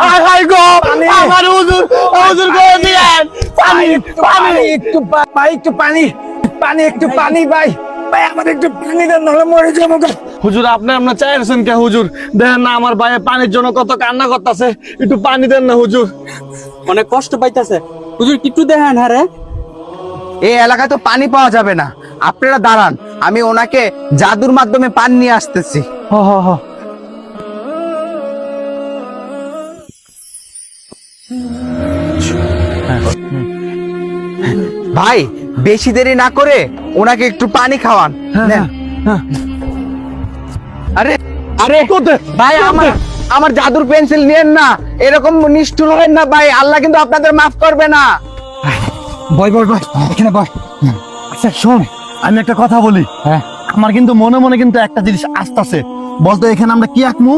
হায় হায় গো! আমার হুজুর হুজুর করে দিয়েন পানি পানি একটু ভাই একটু পানি। পানি একটু পানি ভাই। ভাই আমার একটু পানি দেন নাহলে মরে যাব হুজুর আপনি আপনার চাইছেন কে হুজুর। দেখেন না আমার ভাই পানির জন্য কত কান্না করতেছে। একটু পানি দেন না হুজুর। অনেক কষ্ট পাইতাছে। হুজুর কিট্টু দেখেন হ্যাঁ রে। এই এলাকায় তো পানি পাওয়া যাবে না। আপনারা দাঁড়ান আমি ওনাকে জাদুর মাধ্যমে পানি নিয়ে আসতেছি। হ হ হ। ভাই বেশি দেরি না করে ওনাকে একটু পানি খাওয়ান। আরে আরে ভাই আমার আমার জাদুর পেন্সিল নিয়েন না। এরকম নিষ্ঠুর হবেন না ভাই। আল্লাহ কিন্তু আপনাদের মাফ করবে না। বয় বয় বয় এখানে বয়। আচ্ছা শোন আমি একটা কথা বলি। হ্যাঁ। আমার কিন্তু মনে মনে কিন্তু একটা জিনিস আসতেছে বলতো এখানে আমরা কি আঁকমু?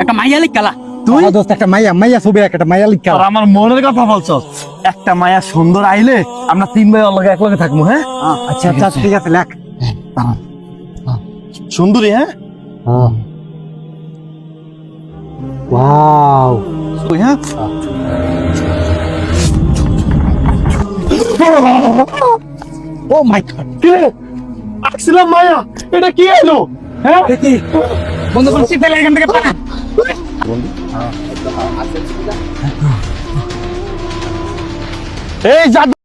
একটা মাইয়ালি কালা তুই? দোস্ত একটা মাইয়া মাইয়া ছবি একটা মাইয়া লিখা। আর আমার মনের কথা বলছো একটা মায়া সুন্দর আইলে আমরা তিন ভাই অলগে একলগে থাকব হ্যাঁ? আচ্ছা আচ্ছা ঠিক আছে। লেখ সুন্দরী হ্যাঁ? ওয়াও। তুই হ্যাঁ? Oh my god. কি রে? মায়া এটা কি এলো হ্যাঁ? দেখি বন্ধু বলছি তাহলে এখান থেকে পানা এই জাদু